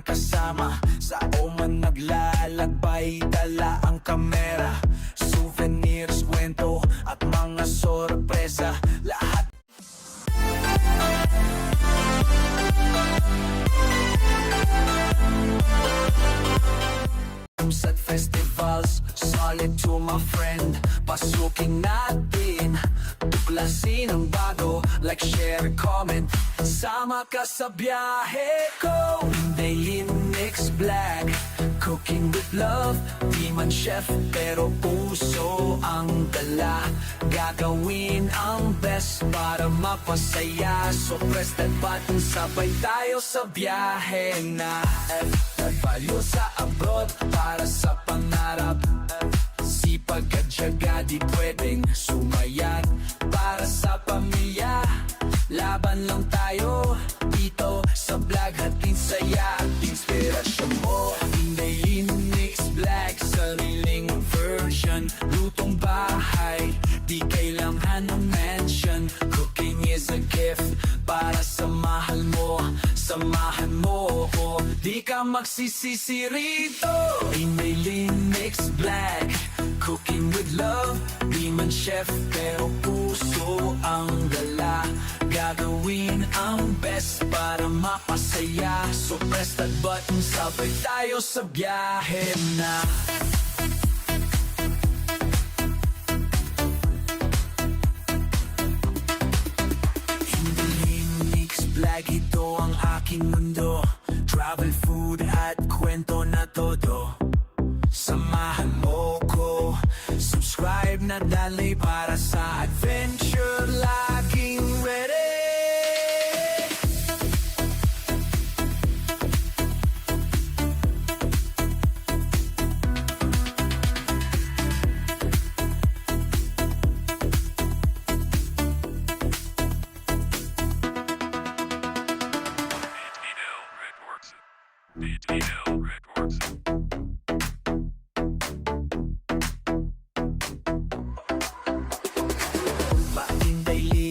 ang kasama. Sa oman naglalakbay Dala ang kamera. Souvenirs, kwento At mga sorpresa. Lahat. At festivals Solid to my friend. Pasukin natin Tuklasin ang bago. Like, share, comment. Sama ka sa biyahe ko. Mix Black, cooking with love. Di man chef, pero puso ang dala. Gagawin ang best para mapasaya. So press that button, sabay tayo sa biyahe na. Tayo sa abroad para sa pangarap. Sipag at tiyaga di pwedeng sumayat Para sa pamilya Laban lang tayo. Dito sa vlog Hatid saya inspirasyon mo Hindi mix black Sariling version. Lutong bahay Di kailangan ng mansion. Cooking is a gift Para sa mahal mo. Samahan mo ko Di ka magsisisi rito. Hindi mix black Cooking with love. Di man chef pero puso ang dala Gagawin ang best para mapasaya. So press that button Sabay tayo sa biyahe na. Vlog ito ang aking mundo. Travel, food at kwento na todo. Samahan mo ko. Subscribe na dali para sa adventure Patinday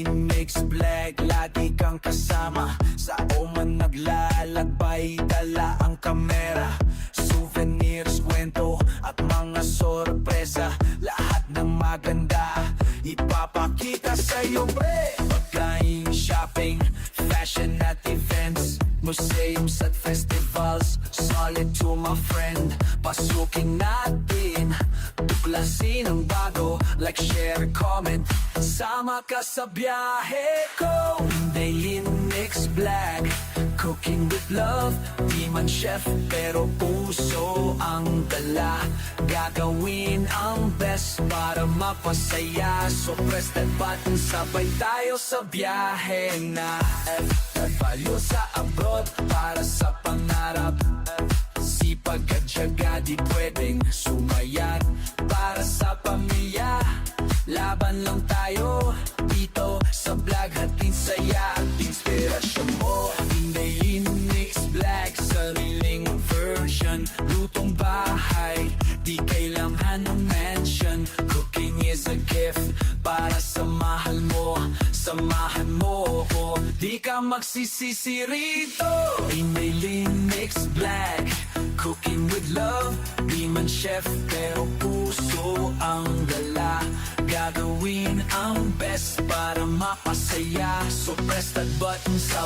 mix black Lagi kang kasama. Sa oman naglalakbay Dala ang kamera. Souvenirs, kwento At mga sorpresa. Lahat ng maganda Ipapakita sa'yo pre Pagkain, shopping Fashion at events Museums at festivals. Solid to my friend. Pasukin natin. Tuklasin ang bago. Like, share, comment. Sama ka sa biyahe ko. Daily Mix Black. Cooking with love. Di man chef pero puso ang dala. Gagawin ang best para mapasaya. So press that button. Sabay tayo sa biyahe na Tayo sa abroad para sa pangarap. Sipag at tiyaga di pwedeng sumayat. Para sa pamilya Laban lang tayo. Dito sa vlog Hatid saya at inspirasyon mo. Hindi mix black Sariling version. Lutong bahay Di kailangan ng mansion. Cooking is a gift Para sa mahal mo Samahan mo Di ka magsisisi rito. Hindi mix black. Cooking with love. Di man chef pero puso ang dala. Gagawin ang best para mapasaya. So press that button sa